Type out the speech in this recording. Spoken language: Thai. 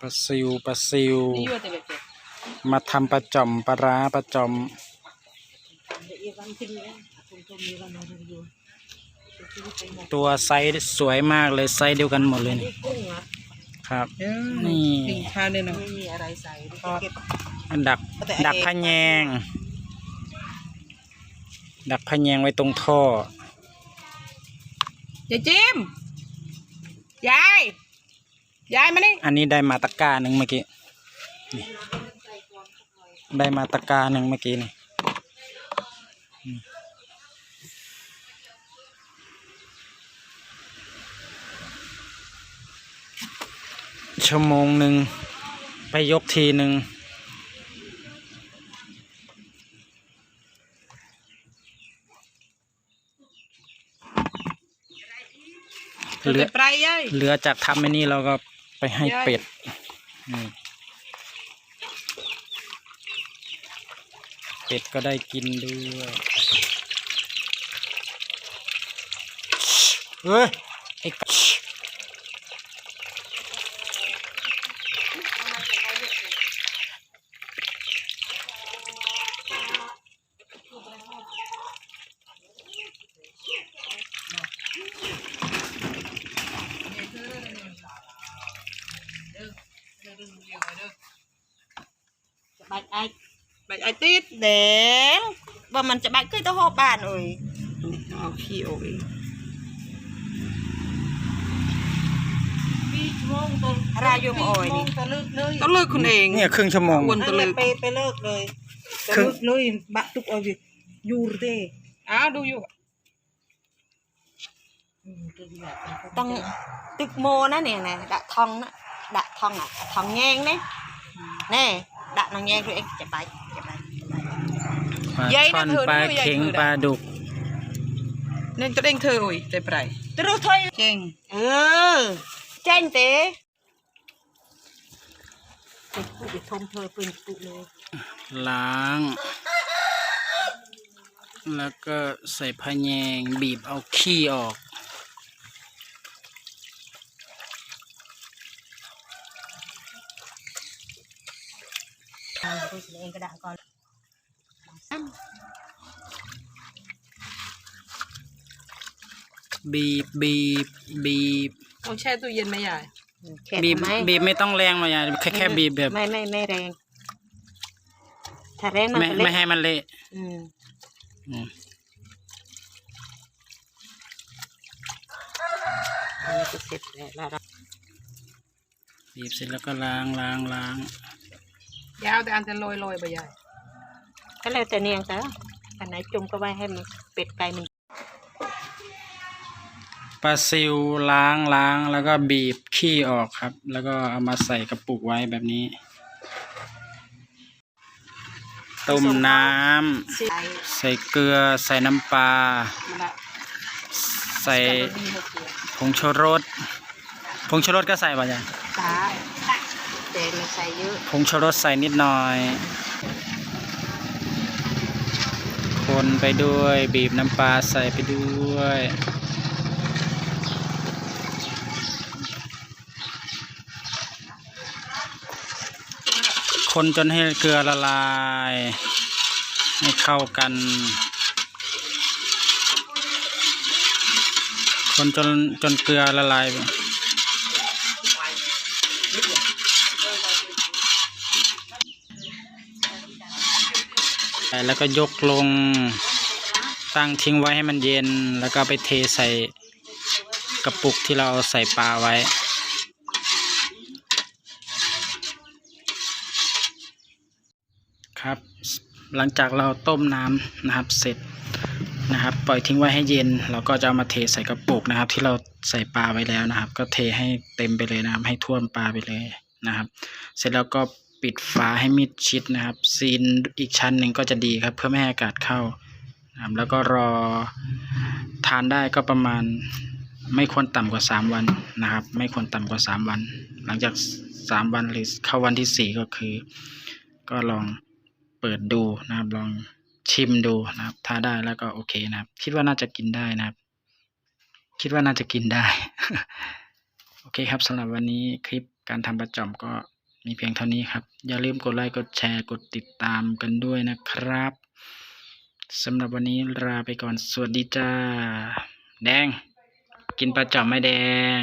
ปลาซิวปลาซิว นี่ยั่วแต่แบบเจ็บมาทำปลาจ่อมปลาร้าปลาจ่อม เดี๋ยวอีกวันขึ้นแล้วทุ่มทุ่มนี้วันนอนอยู่ซื้อไปหมดตัวไซส์สวยมากเลยไซส์เดียวกันหมดเลยนี่นี่กุ้งอะครับ นี่นี่ทานเลยเนาะ ไม่มีอะไรใส่ก็เก็บดักแต่ดักไอ้พะแยง ดักพะแยงไว้ตรงท่อยายจิมยาย ยายมานี่อันนี้ได้มาตะกร้าหนึ่งเมื่อกี้นี่ได้มาตะกร้าหนึ่งเมื่อกี้นี่อืมชั่วโมงหนึ่งไปยกทีหนึ่งเหลือไปปลายยายเหลือจากทำไอ้นี่เราก็ ไปให้ย่อยเป็ดนี่เป็ดก็ได้กินด้วยเฮ้ยไอ้ បាច់អាច បាច់ឲ្យទៀត Đến Và mình sẽ bắt cái tao hộp bàn rồi เอาขี้ออกเอง Đi chuông tôi Ra vô mà ổi đi ต้องเลิกคุณเอง เนี่ยครึ่งชั่วโมง วน Anh ตะ là ลึก pe pe lợt rồi ครึ่ง lôi bạn tục ở việc Dù thế อ้าวดูอยู่ Tăng Tức mô nó nè nè Đã thong đó Đã ដាក់នឹงញែកเอ็អីចាបាច់ปลาយាอนน่ะเปลาาเข็งยายเธอ ปลาดุก នឹងត្រេងធ្វើអុយតែប្រៃទ្រុសថុយចេញអឺចេញទេពេញពុកវាធំធ្វើពេញពុកล้าง แล้วก็ใส่พาแยงบีบเอาขี้ออก Tôi sẽ lên cái đạn con บีบบีบบีบต้องแช่ตู้เย็นไหมยาย Khẹp บีบ máy บีบไม่ต้องแรงหรอกยายแค่แค่บีบแบบไม่ไม่ไม่แรง ถ้าแรงมันไม่จะเละไม่ให้มันเละอืมอืมอันนี้จะเสร็จแล้วเราบีบเสร็จแล้วก็ล้างล้างล้าง ยาวแต่อันจะโรยโรยๆไปยายก็แล้วแต่เนียงซะอันไหนจุ่มก็ไว้ให้มันเป็ดไก่มันปลาซิวล้างล้างแล้วก็บีบขี้ออกครับ แล้วก็เอามาใส่กระปุกไว้แบบนี้ต้มน้ำใส่ใส่เกลือใส่น้ำปลามันละใส่กระดูกดีหกเกลือผงชูรสผงชูรสก็ใส่ป่ะจ๊ะตา แต่ไม่ใส่เยอะผงชูรสใส่นิดหน่อย คนไปด้วยบีบน้ำปลาใส่ไปด้วย คนจนให้เกลือละลาย ให้เข้ากัน คนจนจนเกลือละลาย แล้วก็ยกลงตั้งทิ้งไว้ให้มันเย็น แล้วก็ไปเทใส่กระปุกที่เราใส่ปลาไว้ครับหลังจากเราต้มน้ำนะครับเสร็จนะครับ ปล่อยทิ้งไว้ให้เย็น เราก็จะเอามาเทใส่กระปุกนะครับ ที่เราใส่ปลาไว้แล้วนะครับ ก็เทให้เต็มไปเลยนะครับ ให้ท่วมปลาไปเลยนะครับ เสร็จแล้วก็ ปิดฝาให้มิดชิดนะครับ ซีนอีกชั้นหนึ่งก็จะดีครับ เพื่อไม่ให้อากาศเข้านะครับแล้วก็รอทานได้ก็ประมาณไม่ควรต่ำกว่าสามวันนะครับ ไม่ควรต่ำกว่าสามวัน หลังจากสามวันหรือเข้าวันที่สี่ก็คือ ก็ลองเปิดดูนะครับ ลองชิมดูนะครับถ้าได้แล้วก็โอเคนะครับ คิดว่าน่าจะกินได้นะครับ คิดว่าน่าจะกินได้ โอเคครับสำหรับวันนี้คลิปการทำประจอมก็ มีเพียงเท่านี้ครับ อย่าลืมกดไลค์กดแชร์กดติดตามกันด้วยนะครับสำหรับวันนี้ลาไปก่อนสวัสดีจ้า แดง กินปลาจอมไม่แดง